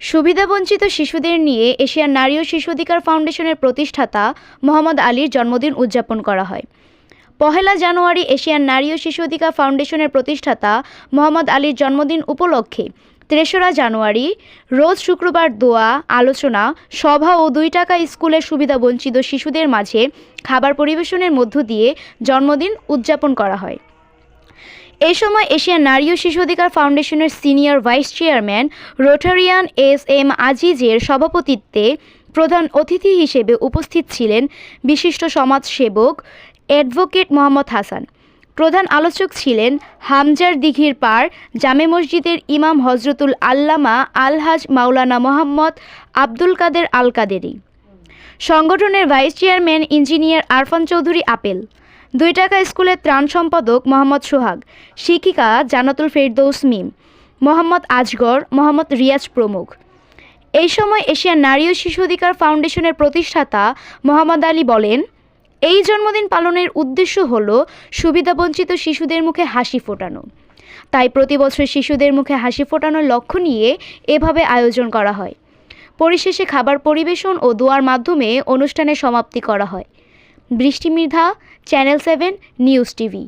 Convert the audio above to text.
সুবিধাবঞ্চিত শিশুদের নিয়ে এশিয়ার নারী ও শিশু অধিকার ফাউন্ডেশনের প্রতিষ্ঠাতা মোহাম্মদ আলীর জন্মদিন উদযাপন করা হয়। পহেলা জানুয়ারি এশিয়ান নারী ও শিশু অধিকার ফাউন্ডেশনের প্রতিষ্ঠাতা মোহাম্মদ আলীর জন্মদিন উপলক্ষে তেসরা জানুয়ারি, রোজ শুক্রবার দোয়া, আলোচনা, সভা ও দুই টাকা স্কুলের সুবিধাবঞ্চিত শিশুদের মাঝে খাবার পরিবেশনের মধ্য দিয়ে জন্মদিন উদযাপন করা হয়। এই সময় এশিয়ান নারী ও শিশু অধিকার ফাউন্ডেশনের senior vice chairman Rotarian S M আজিজের সভাপতিত্বে প্রধান অতিথি হিসেবে উপস্থিত ছিলেন বিশিষ্ট সমাজসেবক অ্যাডভোকেট মোহাম্মদ হাসান। প্রধান আলোচক ছিলেন হামজার দিঘির পার জামে মসজিদের ইমাম হজরতুল আল্লামা আলহাজ মাওলানা মোহাম্মদ আব্দুল কাদের আল কাদেরি সংগঠনের vice chairman engineer Arfan Chowdhury Apel. দুই টাকা স্কুলের ত্রাণ সম্পাদক মোহাম্মদ সোহাগ, শিক্ষিকা জানাতুল ফেরদৌস মিম, মোহাম্মদ আজগর, মোহাম্মদ রিয়াজ প্রমুখ। এই সময় এশিয়ান নারী ও শিশু অধিকার ফাউন্ডেশনের প্রতিষ্ঠাতা মোহাম্মদ আলী বলেন, এই জন্মদিন পালনের উদ্দেশ্য হল সুবিধাবঞ্চিত শিশুদের মুখে হাসি ফোটানো। তাই প্রতি বছর শিশুদের মুখে হাসি ফোটানোর লক্ষ্য নিয়ে এভাবে আয়োজন করা হয়। পরিশেষে খাবার পরিবেশন ও দোয়ার মাধ্যমে অনুষ্ঠানের সমাপ্তি করা হয়। Brishti Mridha channel seven news TV